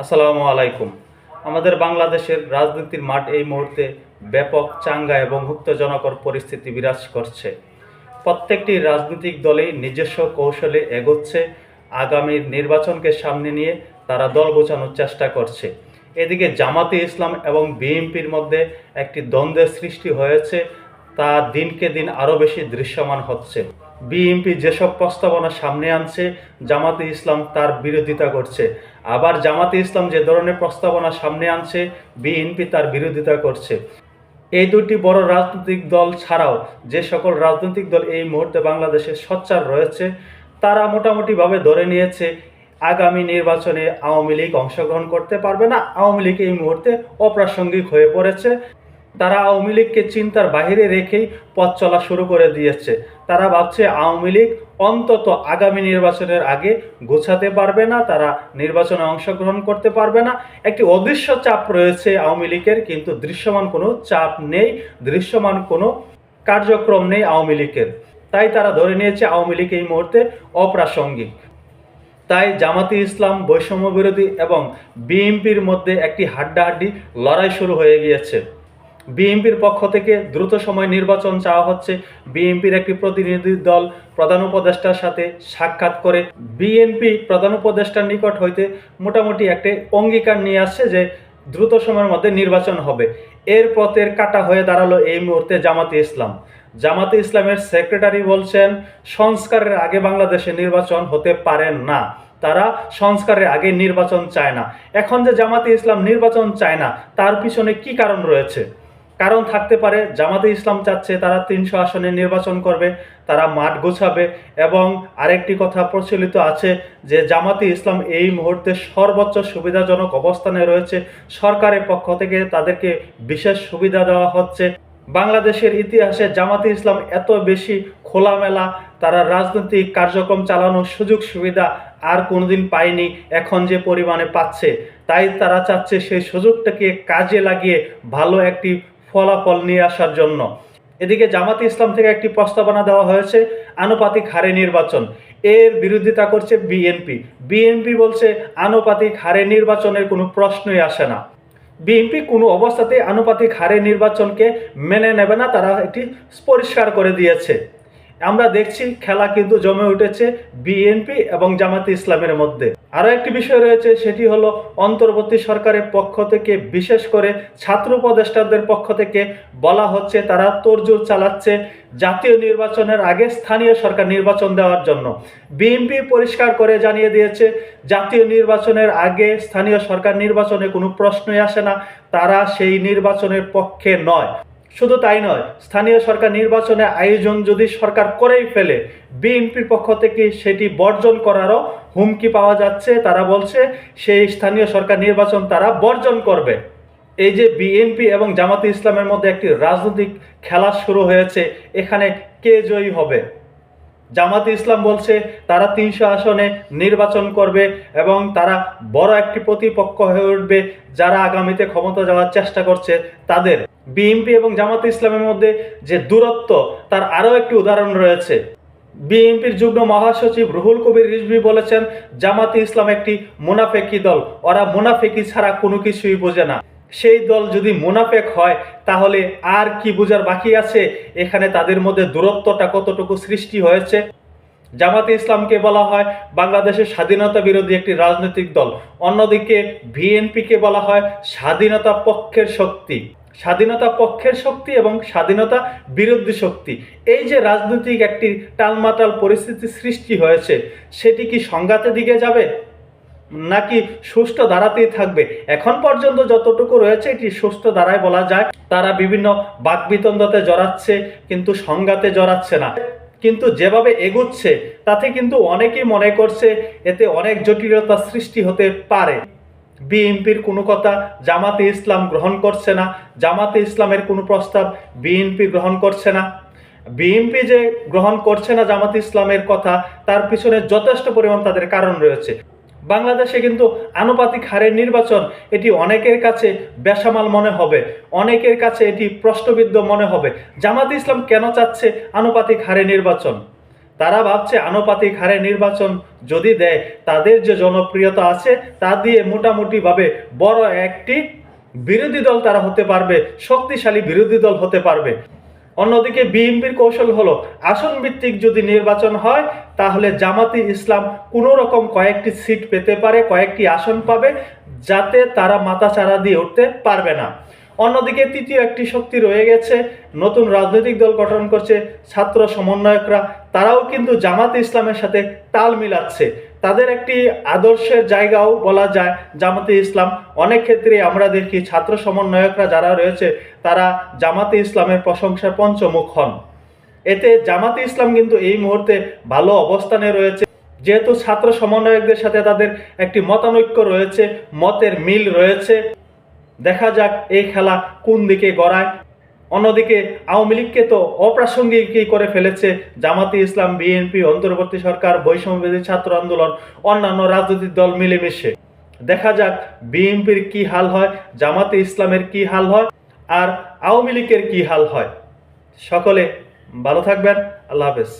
আসসালামু আলাইকুম। আমাদের বাংলাদেশের রাজনীতির মাঠ এই মুহূর্তে ব্যাপক চাঙ্গা এবং উত্তেজনকর পরিস্থিতি বিরাজ করছে। প্রত্যেকটি রাজনৈতিক দলই নিজস্ব কৌশলে এগোচ্ছে। আগামীর নির্বাচনকে সামনে নিয়ে তারা দল গোছানোর চেষ্টা করছে। এদিকে জামাতে ইসলাম এবং বিএনপির মধ্যে একটি দ্বন্দ্বের সৃষ্টি হয়েছে। তা দিনকে দিন আরও বেশি দৃশ্যমান হচ্ছে। বিএনপি যেসব প্রস্তাবনা সামনে আনছে, জামাতে ইসলাম তার বিরোধিতা করছে। আবার জামাতে ইসলাম যে ধরনের প্রস্তাবনা সামনে আনছে, বিএনপি তার বিরোধিতা করছে। এই দুটি বড় রাজনৈতিক দল ছাড়াও যে সকল রাজনৈতিক দল এই মুহূর্তে বাংলাদেশে সচ্চার রয়েছে, তারা মোটামুটিভাবে ধরে নিয়েছে, আগামী নির্বাচনে আওয়ামী লীগ অংশগ্রহণ করতে পারবে না। আওয়ামী লীগ এই মুহূর্তে অপ্রাসঙ্গিক হয়ে পড়েছে। তারা আওয়ামী লীগকে চিন্তার বাইরে রেখেই পথ চলা শুরু করে দিয়েছে। তারা ভাবছে আওয়ামী লীগ অন্তত আগামী নির্বাচনের আগে গোছাতে পারবে না, তারা নির্বাচনে অংশগ্রহণ করতে পারবে না। একটি অদৃশ্য চাপ রয়েছে আওয়ামী লীগের, কিন্তু দৃশ্যমান কোনো চাপ নেই, দৃশ্যমান কোনো কার্যক্রম নেই আওয়ামী লীগের। তাই তারা ধরে নিয়েছে আওয়ামী লীগ এই মুহূর্তে অপ্রাসঙ্গিক। তাই জামাতি ইসলাম বৈষম্য বিরোধী এবং বিএনপির মধ্যে একটি হাড্ডাহাড্ডি লড়াই শুরু হয়ে গিয়েছে। বিএনপির পক্ষ থেকে দ্রুত সময় নির্বাচন চাওয়া হচ্ছে। বিএনপির একটি প্রতিনিধি দল প্রধান উপদেষ্টার সাথে সাক্ষাৎ করে বিএনপি প্রধান উপদেষ্টার নিকট হইতে মোটামুটি একটি অঙ্গীকার নিয়ে আসছে যে দ্রুত সময়ের মধ্যে নির্বাচন হবে। এর পথের কাটা হয়ে দাঁড়াল এই মুহূর্তে জামাতে ইসলাম। জামাতে ইসলামের সেক্রেটারি বলছেন, সংস্কারের আগে বাংলাদেশে নির্বাচন হতে পারে না। তারা সংস্কারের আগে নির্বাচন চায় না। এখন যে জামাতে ইসলাম নির্বাচন চায় না, তার পিছনে কি কারণ রয়েছে? কারণ থাকতে পারে, জামাতে ইসলাম চাচ্ছে, তারা তিনশো আসনে নির্বাচন করবে, তারা মাঠ গোছাবে এবং আরেকটি কথা প্রচলিত আছে যে জামাতে ইসলাম এই মুহূর্তে সর্বোচ্চ সুবিধাজনক অবস্থানে রয়েছে। সরকারের পক্ষ থেকে তাদেরকে বিশেষ সুবিধা দেওয়া হচ্ছে। বাংলাদেশের ইতিহাসে জামাতে ইসলাম এত বেশি খোলামেলা, তারা রাজনৈতিক কার্যক্রম চালানোর সুযোগ সুবিধা আর কোনোদিন পায়নি, এখন যে পরিমাণে পাচ্ছে, তাই তারা চাচ্ছে সেই সুযোগটাকে কাজে লাগিয়ে ভালো একটি ফলাফল নিয়ে আসার জন্য। এদিকে জামাতে ইসলাম থেকে একটি প্রস্তাবনা দেওয়া হয়েছে, আনুপাতিক হারে নির্বাচন। এর বিরোধিতা করছে বিএনপি। বিএনপি বলছে, আনুপাতিক হারে নির্বাচনের কোনো প্রশ্নই আসে না। বিএনপি কোনো অবস্থাতে আনুপাতিক হারে নির্বাচনকে মেনে নেবে না, তারা এটি পরিষ্কার করে দিয়েছে। আমরা দেখছি, খেলা কিন্তু জমে উঠেছে বিএনপি এবং জামাতে ইসলামের মধ্যে। আরও একটি বিষয় রয়েছে, সেটি হলো অন্তর্বর্তী সরকারের পক্ষ থেকে, বিশেষ করে ছাত্র উপদেষ্টাদের পক্ষ থেকে বলা হচ্ছে, তারা তোড়জোড় চালাচ্ছে জাতীয় নির্বাচনের আগে স্থানীয় সরকার নির্বাচন দেওয়ার জন্য। বিএনপি পরিষ্কার করে জানিয়ে দিয়েছে, জাতীয় নির্বাচনের আগে স্থানীয় সরকার নির্বাচনে কোনো প্রশ্নই আসে না, তারা সেই নির্বাচনের পক্ষে নয়। শুধু তাই নয়, স্থানীয় সরকার নির্বাচনে আয়োজন যদি সরকার করেই ফেলে, বিএনপির পক্ষ থেকে সেটি বর্জন করারও হুমকি পাওয়া যাচ্ছে। তারা বলছে, সেই স্থানীয় সরকার নির্বাচন তারা বর্জন করবে। এই যে বিএনপি এবং জামাতে ইসলামের মধ্যে একটি রাজনৈতিক খেলা শুরু হয়েছে, এখানে কে জয়ী হবে? জামাতে ইসলাম বলছে, তারা তিনশো আসনে নির্বাচন করবে এবং তারা বড় একটি প্রতিপক্ষ হয়ে উঠবে। যারা আগামীতে ক্ষমতা যাওয়ার চেষ্টা করছে, তাদের বিএনপি এবং জামাতে ইসলামের মধ্যে যে দূরত্ব, তার আরও একটি উদাহরণ রয়েছে। বিএনপির যুগ্ম মহাসচিব রুহুল কবির রিজভি বলেছেন, জামাতে ইসলাম একটি মুনাফেকি দল। ওরা মুনাফেকি ছাড়া কোনো কিছুই বোঝে না। সেই দল যদি মুনাফেক হয়, তাহলে আর কি বোঝার বাকি আছে? এখানে তাদের মধ্যে দূরত্বটা কতটুকু সৃষ্টি হয়েছে? জামাতে ইসলামকে বলা হয় বাংলাদেশের স্বাধীনতা বিরোধী একটি রাজনৈতিক দল। অন্যদিকে বিএনপিকে বলা হয় স্বাধীনতা পক্ষের শক্তি। স্বাধীনতা পক্ষের শক্তি এবং স্বাধীনতা বিরোধী শক্তি। এই যে রাজনৈতিক একটি টালমাটাল পরিস্থিতি সৃষ্টি হয়েছে, সেটি কি সংঘাতের দিকে যাবে? নাকি সুষ্ঠু ধারাতেই থাকবে? এখন পর্যন্ত যতটুকু রয়েছে, এটি সুষ্ঠু ধারায় বলা যায়। তারা বিভিন্ন বাকবিতণ্ডতে জড়াচ্ছে, কিন্তু সংঘাতে জড়াচ্ছে না। কিন্তু যেভাবে এগুচ্ছে, তাতে কিন্তু অনেকেই মনে করছে, এতে অনেক জটিলতা সৃষ্টি হতে পারে। বিএনপির কোনো কথা জামাতে ইসলাম গ্রহণ করছে না, জামাতে ইসলামের কোনো প্রস্তাব বিএনপি গ্রহণ করছে না। বিএনপি যে গ্রহণ করছে না জামাতে ইসলামের কথা, তার পিছনে যথেষ্ট পরিমাণ তাদের কারণ রয়েছে। বাংলাদেশে কিন্তু আনুপাতিক হারের নির্বাচন, এটি অনেকের কাছে বেসামাল মনে হবে, অনেকের কাছে এটি প্রশ্নবিদ্ধ মনে হবে। জামাত ইসলাম কেন চাচ্ছে আনুপাতিক হারে নির্বাচন? তারা ভাবছে আনুপাতিক হারে নির্বাচন যদি দেয়, তাদের যে জনপ্রিয়তা আছে, তা দিয়ে মোটামুটিভাবে বড় একটি বিরোধী দল তারা হতে পারবে, শক্তিশালী বিরোধী দল হতে পারবে। অন্যদিকে বিএনপির কৌশল হলো আসন ভিত্তিক যদি নির্বাচন হয়, তাহলে জামাতি ইসলাম কোনো রকম কয়েকটি সিট পেতে পারে, কয়েকটি আসন পাবে, যাতে তারা মাথাচাড়া দিয়ে উঠতে পারবে না। অন্যদিকে তৃতীয় একটি শক্তি রয়ে গেছে। নতুন রাজনৈতিক দল গঠন করছে ছাত্র সমন্বয়করা। তারাও কিন্তু জামাত ইসলামের সাথে তাল মিলাচ্ছে। তাদের একটি আদর্শের জায়গাও বলা যায় জামাতে ইসলাম। অনেক ক্ষেত্রে আমরা দেখি ছাত্র সমন্বয়করা যারা রয়েছে, তারা জামাতে ইসলামের প্রশংসার পঞ্চমুখ হন। এতে জামাতে ইসলাম কিন্তু এই মুহূর্তে ভালো অবস্থানে রয়েছে। যেহেতু ছাত্র সমন্বয়কদের সাথে তাদের একটি মতানৈক্য রয়েছে, মতের মিল রয়েছে। দেখা যাক এই খেলা কোন দিকে গড়ায়। অন্যদিকে, আওয়ামী লীগকে তো অপ্রাসঙ্গিকই করে ফেলেছে জামাতি ইসলাম, বিএনপি, অন্তর্বর্তী সরকার বৈষম্যবিধি ছাত্র আন্দোলন, অন্যান্য রাজনৈতিক দল মিলেমিশে। দেখা যাক বিএনপির কি হাল হয়, জামাতে ইসলামের কি হাল হয়, আর আওয়ামী লীগের কি হাল হয়। সকলে ভালো থাকবেন, আল্লাহ হাফেজ।